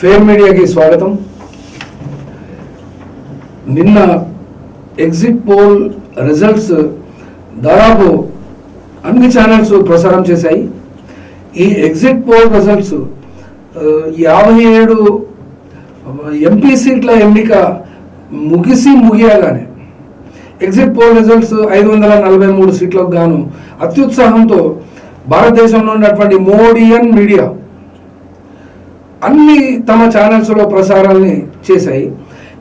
Fair మీడియాకి స్వాగతం. నిన్న ఎగ్జిట్ పోల్ రిజల్ట్స్ దాదాపు అన్ని ఛానల్స్ ప్రసారం చేశాయి. ఈ ఎగ్జిట్ పోల్ రిజల్ట్స్ యాభై ఏడు ఎంపీ సీట్ల ఎన్నిక ముగిసి ముగియగానే ఎగ్జిట్ పోల్ రిజల్ట్స్ ఐదు వందల నలభై మూడు సీట్లకు గాను అత్యుత్సాహంతో భారతదేశంలో ఉన్నటువంటి మోడియన్ మీడియా అన్ని తమ ఛానల్స్లో ప్రసారాల్ని చేశాయి.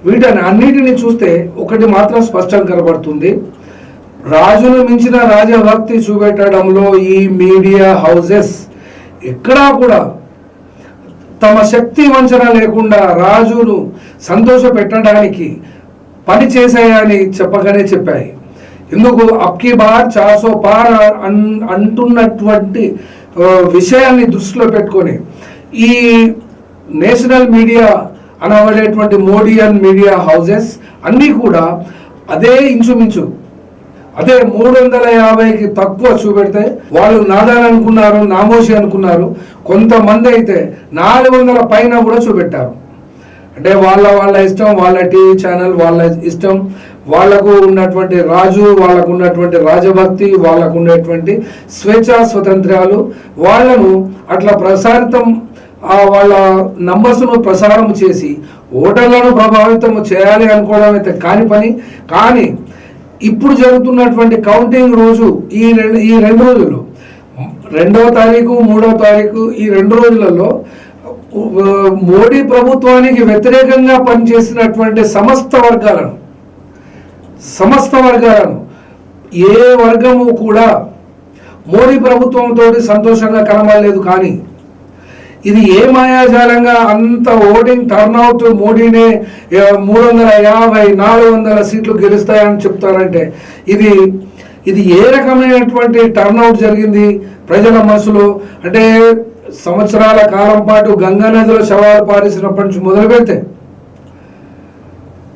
వీటిని అన్నిటిని చూస్తే ఒకటి మాత్రం స్పష్టం కనబడుతుంది. రాజును మించిన రాజభక్తి చూపెట్టడంలో ఈ మీడియా హౌసెస్ ఎక్కడా కూడా తమ శక్తి వంచన లేకుండా రాజును సంతోష పెట్టడానికి పని చేశాయని చెప్పగానే చెప్పాయి. ఎందుకు అప్కి బార్ చాసో పార్ అన్ అంటున్నటువంటి విషయాన్ని దృష్టిలో పెట్టుకొని ఈ నేషనల్ మీడియా అనబడేటువంటి మోడియన్ మీడియా హౌజెస్ అన్నీ కూడా అదే ఇంచుమించు అదే మూడు వందల యాభైకి తక్కువ చూపెడితే వాళ్ళు నాదాని అనుకున్నారు నామోషి అనుకున్నారు కొంతమంది అయితే నాలుగు వందల పైన కూడా చూపెట్టారు. అంటే వాళ్ళ వాళ్ళ ఇష్టం వాళ్ళ టీవీ ఛానల్ వాళ్ళ ఇష్టం వాళ్ళకు ఉన్నటువంటి రాజు వాళ్ళకు ఉన్నటువంటి రాజభక్తి వాళ్ళకు ఉన్నటువంటి స్వేచ్ఛా స్వతంత్రాలు వాళ్ళను అట్లా ప్రసారితం వాళ్ళ నంబర్స్ను ప్రసారం చేసి ఓటర్లను ప్రభావితం చేయాలి అనుకోవడం అయితే కాని పని. కానీ ఇప్పుడు జరుగుతున్నటువంటి కౌంటింగ్ రోజు ఈ రెండు ఈ రెండు రోజులు. రెండవ తారీఖు మూడవ తారీఖు ఈ రెండు రోజులలో మోడీ ప్రభుత్వానికి వ్యతిరేకంగా పనిచేసినటువంటి సమస్త వర్గాలను సమస్త వర్గాలను ఏ వర్గము కూడా మోడీ ప్రభుత్వంతో సంతోషంగా కనబడలేదు కానీ ఇది ఏ మాయాజాలంగా అంత ఓటింగ్ టర్న్అవుట్ మోడీనే మూడు వందల యాభై నాలుగు వందల సీట్లు గెలుస్తాయని చెప్తారంటే ఇది ఇది ఏ రకమైనటువంటి టర్న్అవుట్ జరిగింది ప్రజల మనసులో? అంటే సంవత్సరాల కాలం పాటు గంగా నదిలో శవాలు పారేసినప్పటి నుంచి మొదలు పెడితే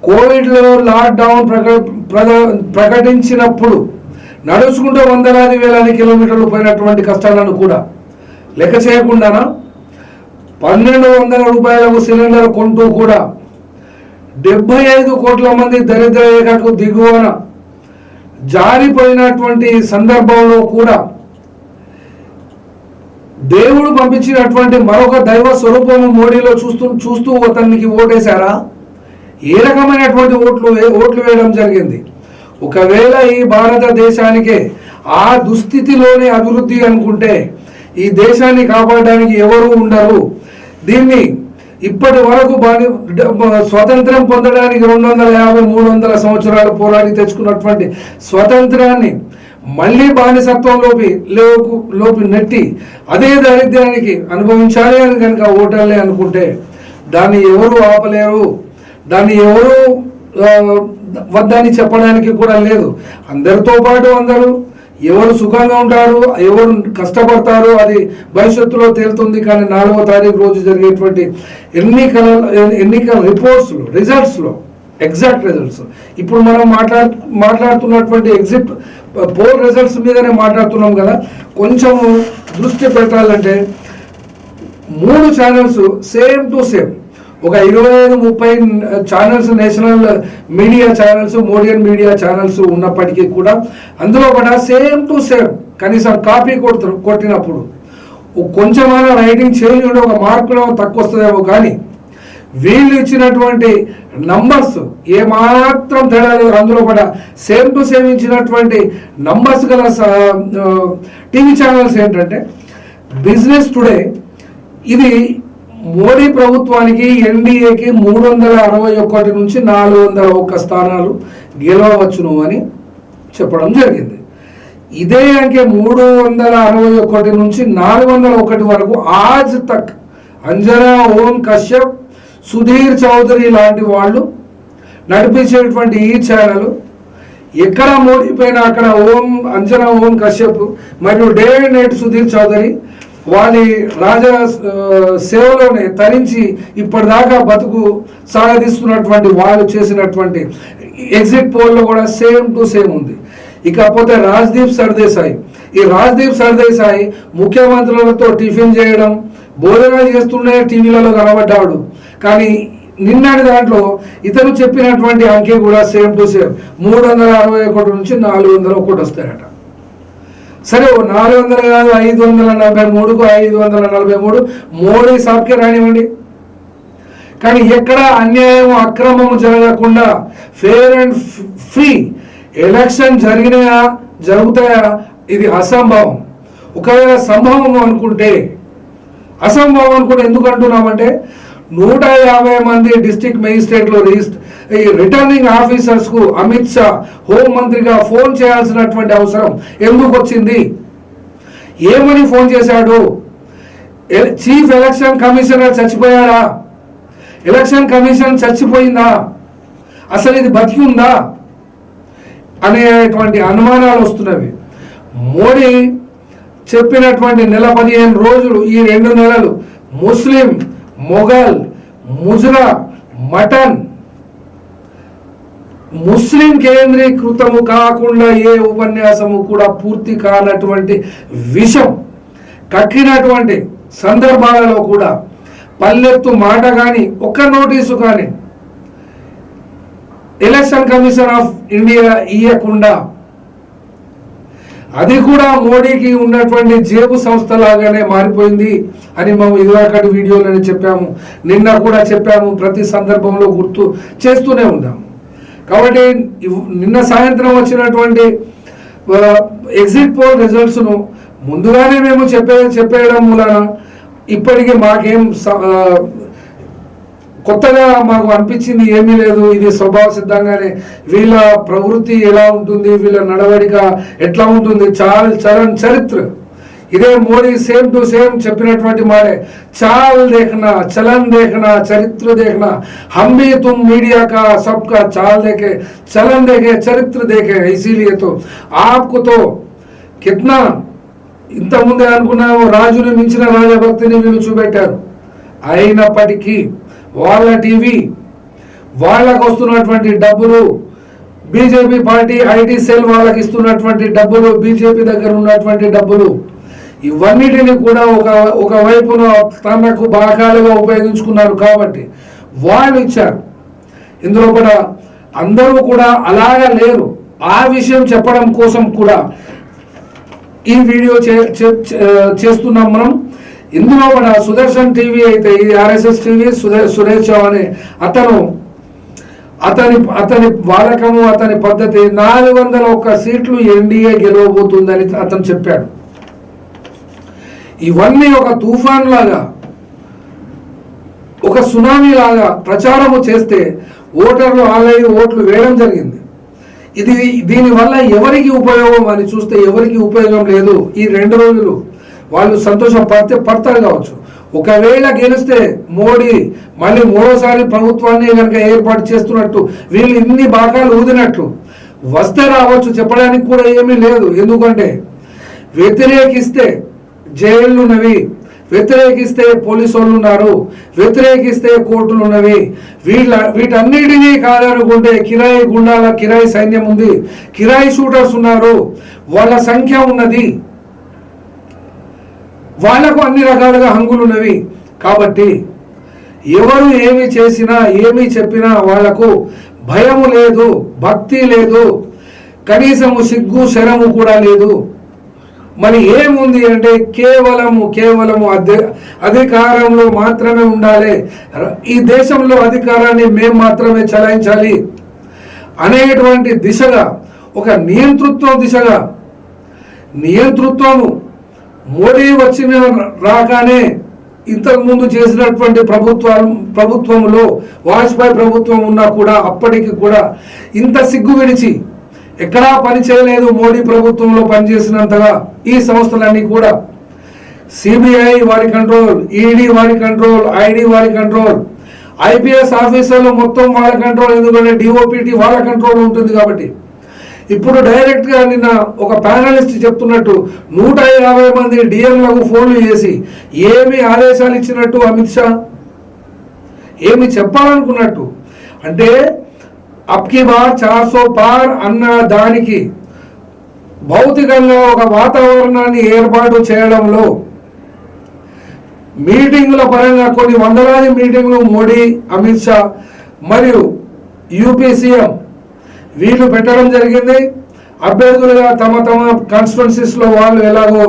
కోవిడ్లో లాక్డౌన్ ప్రక ప్రకటించినప్పుడు నడుచుకుంటూ వందలాది వేలాది కిలోమీటర్లు పోయినటువంటి కష్టాలను కూడా లెక్క చేయకుండానా? పన్నెండు వందల రూపాయలకు సిలిండర్ కొంటూ కూడా డెబ్బై ఐదు కోట్ల మంది దరిద్ర రేఖకు దిగువన జారిపోయినటువంటి సందర్భంలో కూడా దేవుడు పంపించినటువంటి మరొక దైవ స్వరూపము మోడీలో చూస్తూ చూస్తూ అతనికి ఓటేశారా? ఏ రకమైనటువంటి ఓట్లు వే- ఓట్లు వేయడం జరిగింది? ఒకవేళ ఈ భారతదేశానికే ఆ దుస్థితిలోనే అభివృద్ధి అనుకుంటే ఈ దేశాన్ని కాపాడడానికి ఎవరు ఉండరు. దీన్ని ఇప్పటి వరకు బాని స్వతంత్రం పొందడానికి రెండు వందల యాభై మూడు వందల సంవత్సరాలు పోరాడి తెచ్చుకున్నటువంటి స్వతంత్రాన్ని మళ్ళీ బానిసత్వంలోపి లోపు లోపి నెట్టి అదే దారిద్ర్యానికి అనుభవించాలి అని కనుక ఓటర్లే అనుకుంటే దాన్ని ఎవరు ఆపలేరు. దాన్ని ఎవరు వద్దని చెప్పడానికి కూడా లేదు. అందరితో పాటు అందరూ ఎవరు సుఖంగా ఉంటారు ఎవరు కష్టపడతారు అది భవిష్యత్తులో తేలుతుంది. కానీ నాలుగో తారీఖు రోజు జరిగేటువంటి ఎన్నికల ఎన్నికల రిపోర్ట్స్లో రిజల్ట్స్లో ఎగ్జాక్ట్ రిజల్ట్స్. ఇప్పుడు మనం మాట్లాడు మాట్లాడుతున్నటువంటి ఎగ్జిట్ పోల్ రిజల్ట్స్ మీదనే మాట్లాడుతున్నాం కదా. కొంచెము దృష్టి పెట్టాలంటే మూడు ఛానల్స్ సేమ్ టు సేమ్. ఒక ఇరవై ఐదు ముప్పై ఛానల్స్ నేషనల్ మీడియా ఛానల్స్ మోడియన్ మీడియా ఛానల్స్ ఉన్నప్పటికీ కూడా అందులో కూడా సేమ్ టు సేమ్ కనీసం కాపీ కొడుతు కొట్టినప్పుడు కొంచెమైనా రైటింగ్ చేంజ్ ఉంటే ఒక మార్కులో తక్కువ వస్తుందేమో కానీ వీళ్ళు ఇచ్చినటువంటి నంబర్స్ ఏమాత్రం తేడా లేదు. అందులో కూడా సేమ్ టు సేమ్ ఇచ్చినటువంటి నంబర్స్ గల టీవీ ఛానల్స్ ఏంటంటే బిజినెస్ టుడే ఇది మోడీ ప్రభుత్వానికి ఎన్డీఏకి మూడు వందల అరవై ఒకటి నుంచి నాలుగు వందల ఒక్క స్థానాలు గెలవచ్చును అని చెప్పడం జరిగింది. ఇదే అంకె మూడు వందల అరవై ఒకటి నుంచి నాలుగు వందల ఒకటి వరకు ఆజ్ తక్ అంజనా ఓం కశ్యప్ సుధీర్ చౌదరి లాంటి వాళ్ళు నడిపించేటువంటి ఈ ఛానల్ ఎక్కడ మోడిపోయినా అక్కడ ఓం అంజనా ఓం కశ్యప్ మరియు day and night Sudhir Chaudhary వాళ్ళ రాజ సేవలోనే తరించి ఇప్పటిదాకా బతుకు సాగదీస్తున్నటువంటి వాళ్ళు చేసినటువంటి ఎగ్జిట్ పోల్లో కూడా సేమ్ టు సేమ్ ఉంది. ఇకపోతే రాజ్దీప్ సర్దేశాయి. ఈ రాజ్దీప్ సర్దేశాయి ముఖ్యమంత్రులతో టిఫిన్ చేయడం భోజనాలు చేస్తుండే టీవీలలో కనబడ్డాడు. కానీ నిన్నటి దాంట్లో ఇతను చెప్పినటువంటి అంకె కూడా సేమ్ టు సేమ్ మూడు వందల అరవై ఒకటి నుంచి నాలుగు వందల ఒకటి వస్తాయట. సరే ఓ నాలుగు వందలు కాదు ఐదు వందల నలభై మూడుకు ఐదు వందల నలభై మూడు మోడీ సాబ్కే రానివ్వండి. కానీ ఎక్కడ అన్యాయం అక్రమము జరగకుండా ఫేర్ అండ్ ఫ్రీ ఎలక్షన్ జరిగినాయా జరుగుతాయా ఇది అసంభవం. ఒకవేళ సంభవం అనుకుంటే అసంభవం అనుకుంటే ఎందుకు అంటున్నామంటే నూట యాభై మంది డిస్ట్రిక్ట్ రిజిస్టర్ ఈ రిటర్నింగ్ ఆఫీసర్స్కు అమిత్ షా హోం మంత్రిగా ఫోన్ చేయాల్సినటువంటి అవసరం ఎందుకు వచ్చింది? ఏమని ఫోన్ చేశాడు? ఎ- చీఫ్ ఎలక్షన్ కమిషనర్ చచ్చిపోయాడా? ఎలక్షన్ కమిషన్ చచ్చిపోయిందా? అసలు ఇది బతికి ఉందా? అనేటువంటి అనుమానాలు వస్తున్నవి. మోడీ చెప్పినటువంటి నెల పదిహేను రోజులు ఈ రెండు నెలలు ముస్లిం మొఘల్ ముజురా మటన్ ముస్లిం కేంద్రీకృతము కాకుండా ఏ ఉపన్యాసము కూడా పూర్తి కానటువంటి విషం కక్కినటువంటి సందర్భాలలో కూడా పల్లెత్తు మాట కానీ ఒక్క నోటీసు కానీ ఎలక్షన్ కమిషన్ ఆఫ్ ఇండియా ఇయ్యకుండా అది కూడా మోడీకి ఉన్నటువంటి జేబు సంస్థ లాగానే మారిపోయింది అని మేము ఇదివరకటి వీడియోలని చెప్పాము. నిన్న కూడా చెప్పాము ప్రతి సందర్భంలో గుర్తు చేస్తూనే ఉన్నాము. కాబట్టి నిన్న సాయంత్రం వచ్చినటువంటి ఎగ్జిట్ పోల్ రిజల్ట్స్ను ముందుగానే మేము చెప్పే చెప్పేయడం మూలన ఇప్పటికీ మాకేం స- కొత్తగా మాకు అనిపించింది ఏమీ లేదు. ఇది స్వభావ సిద్ధంగానే వీళ్ళ ప్రవృత్తి ఎలా ఉంటుంది? వీళ్ళ నడవడిక ఎట్లా ఉంటుంది? చాల్ చరణ్ చరిత్ర. ఇదే మోడీ సేమ్ టు సేమ్ చెప్పినటువంటి మాడే చాల్ దేఖనా చలన్ దేఖనా చరిత్ర దేఖనా హంబీ తుమ్ మీడియా కా సబ్ కా చాల్ దేఖే చలన్ దేఖే చరిత్ర దేఖే ఇసీలియే తో. ఆప్కు తో కిత్నా అనుకున్నా ఓ రాజుని మించిన రాజభక్తిని వీళ్ళు చూపెట్టారు. అయినప్పటికీ వాళ్ళ టీవీ వాళ్ళకు వస్తున్నటువంటి డబ్బులు బీజేపీ పార్టీ ఐటీ సెల్ వాళ్ళకి ఇస్తున్నటువంటి డబ్బులు బీజేపీ దగ్గర ఉన్నటువంటి డబ్బులు ఇవన్నిటిని కూడా ఒక ఒక వైపున తనకు బాగాలుగా ఉపయోగించుకున్నారు కాబట్టి వాళ్ళు ఇచ్చారు. ఇందులో కూడా అందరూ కూడా అలాగా లేరు. ఆ విషయం చెప్పడం కోసం కూడా ఈ వీడియో చే- చే- చేస్తున్నాం మనం. ఇందులో మన సుదర్శన్ టీవీ అయితే ఇది ఆర్ఎస్ఎస్ టీవీ సురేష్ చౌ అనే అతను అతని అతని వాడకము అతని పద్ధతి నాలుగు వందల ఒక్క సీట్లు ఎన్డీఏ గెలవబోతుందని అతను చెప్పాడు. ఇవన్నీ ఒక తుఫాన్ లాగా ఒక సునామీ లాగా ప్రచారము చేస్తే ఓటర్లు ఆల్రెడీ ఓట్లు వేయడం జరిగింది. ఇది దీనివల్ల ఎవరికి ఉపయోగం అని చూస్తే ఎవరికి ఉపయోగం లేదు ఈ రెండు రోజులు. వాళ్ళు సంతోషం పడితే పడతారు కావచ్చు. ఒకవేళ గెలిస్తే మోడీ మళ్ళీ మూడోసారి ప్రభుత్వాన్ని కనుక ఏర్పాటు చేస్తున్నట్టు వీళ్ళు ఇన్ని భాగాలు ఊదినట్లు. వస్తే రావచ్చు చెప్పడానికి కూడా ఏమీ లేదు. ఎందుకంటే వ్యతిరేకిస్తే జైళ్ళు ఉన్నవి వ్యతిరేకిస్తే పోలీసు వాళ్ళు ఉన్నారు వ్యతిరేకిస్తే కోర్టులు ఉన్నవి వీళ్ళ వీటన్నిటినీ కాదనుకుంటే కిరాయి గుండాల కిరాయి సైన్యం ఉంది. కిరాయి షూటర్స్ ఉన్నారు. వాళ్ళ సంఖ్య ఉన్నది. వాళ్ళకు అన్ని రకాలుగా హంగులు ఉన్నవి కాబట్టి ఎవరు ఏమి చేసినా ఏమి చెప్పినా వాళ్ళకు భయము లేదు భక్తి లేదు. కనీసము సిగ్గు శరము కూడా లేదు. మరి ఏముంది అంటే కేవలము కేవలము అధి అధికారంలో మాత్రమే ఉండాలి. ఈ దేశంలో అధికారాన్ని మేము మాత్రమే చలాయించాలి. అనేటువంటి దిశగా ఒక నియంతృత్వం దిశగా నియంతృత్వము మోడీ వచ్చిన రాగానే ఇంతకుముందు చేసినటువంటి ప్రభుత్వం ప్రభుత్వంలో వాజ్పేయి ప్రభుత్వం ఉన్నా కూడా అప్పటికి కూడా ఇంత సిగ్గు విడిచి ఎక్కడా పని చేయలేదు మోడీ ప్రభుత్వంలో పనిచేసినంతగా ఈ సంస్థలన్నీ కూడా. సిబిఐ వారి కంట్రోల్ ఈడీ వారి కంట్రోల్ ఐడి వారి కంట్రోల్. ఐపీఎస్ ఆఫీసర్లు మొత్తం వాళ్ళ కంట్రోల్ ఎందుకంటే డిఓపిటి వాళ్ళ కంట్రోల్ ఉంటుంది కాబట్టి. ఇప్పుడు డైరెక్ట్గా నిన్న ఒక ప్యానలిస్ట్ చెప్తున్నట్టు నూట యాభై మంది డిఎంలకు ఫోన్లు చేసి ఏమి ఆదేశాలు ఇచ్చినట్టు అమిత్ షా? ఏమి చెప్పాలనుకున్నట్టు? అంటే అప్కి బార్ చార్ పార్ అన్న దానికి భౌతికంగా ఒక వాతావరణాన్ని ఏర్పాటు చేయడంలో మీటింగుల పరంగా కొన్ని వందలాది మీటింగ్లు మోడీ అమిత్ షా మరియు యూపీ సీఎం వీళ్ళు పెట్టడం జరిగింది. అభ్యర్థులుగా తమ తమ కాన్స్టిట్యున్సీస్లో వాళ్ళు ఎలాగో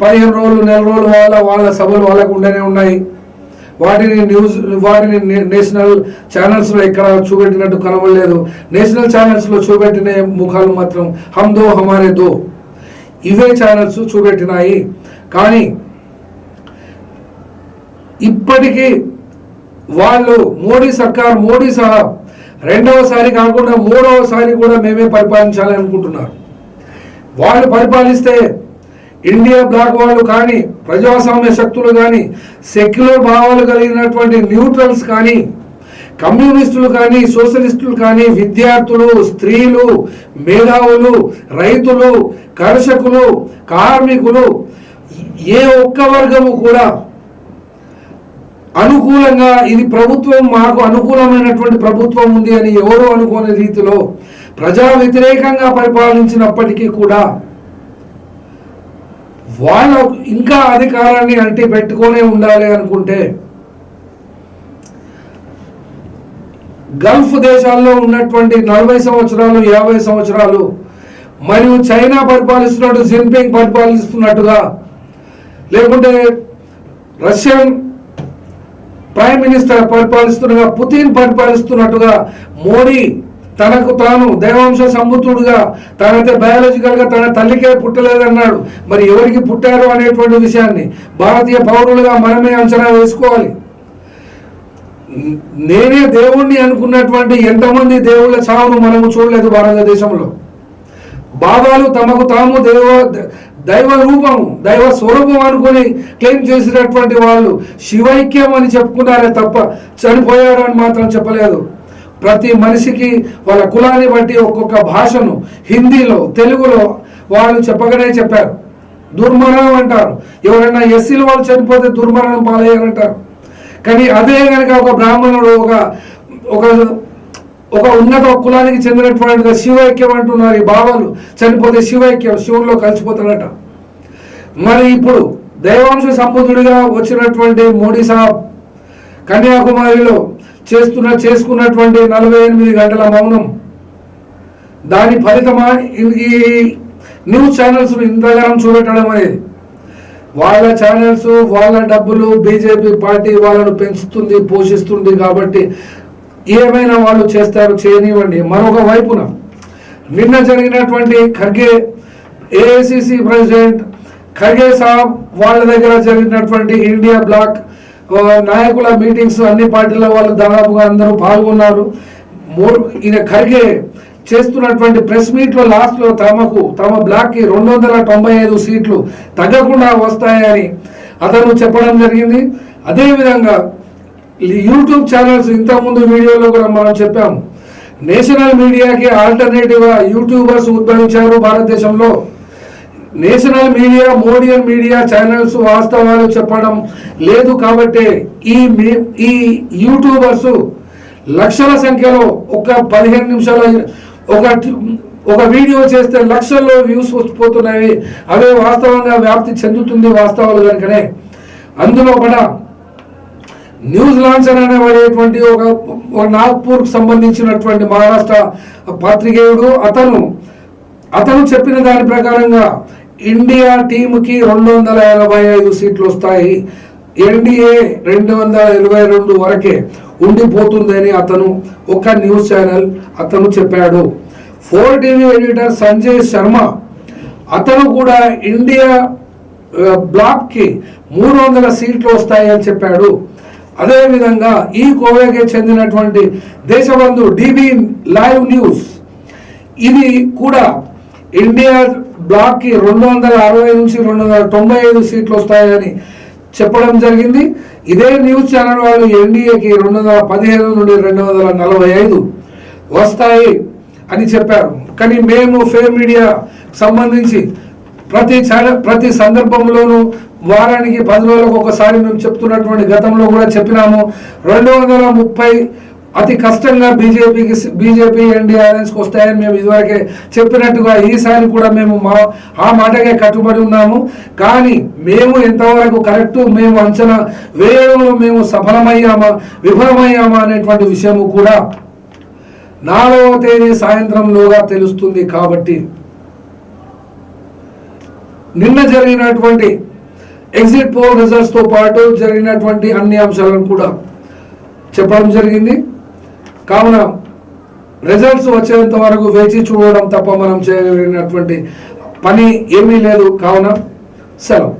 పదిహేను రోజులు నెల రోజులు వాళ్ళ వాళ్ళ సభలు వాళ్ళకు ఉండనే ఉన్నాయి. వాటిని న్యూస్ వాటిని నే- నేషనల్ ఛానల్స్లో ఎక్కడ చూపెట్టినట్టు కనబడలేదు. నేషనల్ ఛానల్స్లో చూపెట్టిన ముఖాలు మాత్రం హమ్ దో హమారే దో. ఇవే ఛానల్స్ చూపెట్టినాయి. కానీ ఇప్పటికీ వాళ్ళు మోడీ సర్కార్ మోడీ సహా రెండవసారి కాకుండా మూడవసారి కూడా మేమే పరిపాలించాలి అనుకుంటున్నారు వాళ్ళు పరిపాలిస్తే ఇండియా బ్లాక్ వాళ్ళు కానీ ప్రజాస్వామ్య శక్తులు కానీ సెక్యులర్ భావాలు కలిగినటువంటి న్యూట్రల్స్ కానీ కమ్యూనిస్టులు కానీ సోషలిస్టులు కానీ విద్యార్థులు స్త్రీలు మేధావులు రైతులు కర్షకులు కార్మికులు ఏ ఒక్క వర్గము కూడా అనుకూలంగా ఇది ప్రభుత్వం మాకు అనుకూలమైనటువంటి ప్రభుత్వం ఉంది అని ఎవరు అనుకోని రీతిలో ప్రజా వ్యతిరేకంగా పరిపాలించినప్పటికీ కూడా వాళ్ళ ఇంకా అధికారాన్ని అంటి పెట్టుకొనే ఉండాలి అనుకుంటే గల్ఫ్ దేశాల్లో ఉన్నటువంటి నలభై సంవత్సరాలు యాభై సంవత్సరాలు మరియు చైనా పరిపాలిస్తున్నట్టు జిన్పింగ్ పరిపాలిస్తున్నట్టుగా లేకుంటే రష్యన్ ప్రైమ్ మినిస్టర్ పరిపాలిస్తున్నగా పుతిన్ పరిపాలిస్తున్నట్టుగా మోడీ తనకు తాను దైవాంశ సంబుతుడుగా తనైతే బయాలజికల్గా తన తల్లికే పుట్టలేదన్నాడు. మరి ఎవరికి పుట్టారు అనేటువంటి విషయాన్ని భారతీయ పౌరులుగా మనమే అంచనా వేసుకోవాలి. నేనే దేవుణ్ణి అనుకున్నటువంటి ఎంతమంది దేవుళ్ళ చావును మనము చూడలేదు భారతదేశంలో. బాబాలు తమకు తాము దైవ దైవ రూపము దైవ స్వరూపం అనుకుని క్లెయిమ్ చేసినటువంటి వాళ్ళు శివైక్యం అని చెప్పుకున్నారే తప్ప చనిపోయారు అని మాత్రం చెప్పలేదు. ప్రతి మనిషికి వాళ్ళ కులాన్ని బట్టి ఒక్కొక్క భాషను హిందీలో తెలుగులో వాళ్ళు చెప్పగానే చెప్పారు. దుర్మరణం అంటారు. ఎవరైనా ఎస్సీలు వాళ్ళు చనిపోతే దుర్మరణం పాలయ్యారంటారు. కానీ అదే కనుక ఒక బ్రాహ్మణుడు ఒక ఒక ఒక ఉన్నత కులానికి చెందినటువంటి శివైక్యం అంటున్నారు ఈ బాబాలు చనిపోతే శివైక్యం శివుల్లో కలిసిపోతాడట. మరి ఇప్పుడు దైవాంశ సంబుద్ధుడిగా వచ్చినటువంటి మోడీ సాబ్ కన్యాకుమారిలో చేస్తున్న చేసుకున్నటువంటి నలభై ఎనిమిది గంటల మౌనం. దాని ఫలితమా? ఈ న్యూస్ ఛానల్స్ ఇంతగానం చూపెట్టడం అనేది. వాళ్ళ ఛానల్స్ వాళ్ళ డబ్బులు బీజేపీ పార్టీ వాళ్ళను పెంచుతుంది పోషిస్తుంది కాబట్టి ఏమైనా వాళ్ళు చేస్తారు చేయనివ్వండి. మరొక వైపున నిన్న జరిగినటువంటి ఖర్గే ఏఐసిసి ప్రెసిడెంట్ ఖర్గే సాబ్ వాళ్ళ దగ్గర జరిగినటువంటి ఇండియా బ్లాక్ నాయకుల మీటింగ్స్ అన్ని పార్టీల వాళ్ళు దాదాపుగా అందరూ పాల్గొన్నారు. మోర్ ఈయన ఖర్గే చేస్తున్నటువంటి ప్రెస్ మీట్లో లాస్ట్లో తమకు తమ బ్లాక్కి రెండు వందల తొంభై ఐదు సీట్లు తగ్గకుండా వస్తాయని అతను చెప్పడం జరిగింది. అదేవిధంగా ఈ యూట్యూబ్ ఛానల్స్ ఇంతకుముందు వీడియోలో కూడా మనం చెప్పాము. నేషనల్ మీడియాకి ఆల్టర్నేటివ్గా యూట్యూబర్స్ ఉద్భవించారు భారతదేశంలో. నేషనల్ మీడియా మోడియన్ మీడియా ఛానల్స్ వాస్తవాలు చెప్పడం లేదు కాబట్టి ఈ మీ- ఈ యూట్యూబర్స్ లక్షల సంఖ్యలో ఒక పదిహేను నిమిషాల ఒక ఒక వీడియో చేస్తే లక్షల్లో వ్యూస్ పోతున్నాయి అవే వాస్తవంగా వ్యాప్తి చెందుతుంది వాస్తవాలు కనుకనే. అందులో కూడా న్యూస్ లాంచర్ అనేటువంటి ఒక ఒక నాగ్పూర్ సంబంధించినటువంటి మహారాష్ట్ర పాత్రికేయుడు. అతను అతను చెప్పిన దాని ప్రకారంగా ఇండియా టీంకి రెండు వందల ఎనభై ఐదు సీట్లు వస్తాయి ఎన్డీఏ రెండు వందల ఇరవై రెండు వరకే ఉండిపోతుందని అతను ఒక న్యూస్ ఛానల్ అతను చెప్పాడు. Four TV editor Sanjay Sharma అతను కూడా ఇండియా బ్లాక్కి మూడు వందల సీట్లు వస్తాయని చెప్పాడు. అదేవిధంగా ఈ కోవేకి చెందినటువంటి దేశబంధు డిబి లైవ్ న్యూస్ ఇది కూడా ఇండియా బ్లాక్కి రెండు వందల అరవై నుంచి రెండు వందల తొంభై ఐదు సీట్లు వస్తాయని చెప్పడం జరిగింది. ఇదే న్యూస్ ఛానల్ వాళ్ళు ఎన్డీఏకి రెండు వందల పదిహేను నుండి రెండు వందల నలభై ఐదు వస్తాయి అని చెప్పారు. కానీ మేము ఫేర్ మీడియా సంబంధించి ప్రతి ఛానల్ ప్రతి సందర్భంలోనూ వారానికి పది రోజులకు ఒకసారి మేము చెప్తున్నటువంటి గతంలో కూడా చెప్పినాము. రెండు వందల ముప్పై అతి కష్టంగా బీజేపీకి బీజేపీ ఎన్డీఏ అలయన్స్కి వస్తాయని మేము ఇదివరకే చెప్పినట్టుగా ఈసారి కూడా మేము మా ఆ మాటకే కట్టుబడి ఉన్నాము. కానీ మేము ఎంతవరకు కరెక్ట్ మేము అంచనా వేయడంలో మేము సఫలమయ్యామా విఫలమయ్యామా అనేటువంటి విషయము కూడా నాలుగవ తేదీ సాయంత్రంలోగా తెలుస్తుంది కాబట్టి నిన్న జరిగినటువంటి ఎగ్జిట్ పోల్ రిజల్ట్స్తో పాటు జరిగినటువంటి అన్ని అంశాలను కూడా చెప్పడం జరిగింది. కావున రిజల్ట్స్ వచ్చేంత వరకు వేచి చూడడం తప్ప మనం చేయగలిగినటువంటి పని ఏమీ లేదు. కావున సెలవు.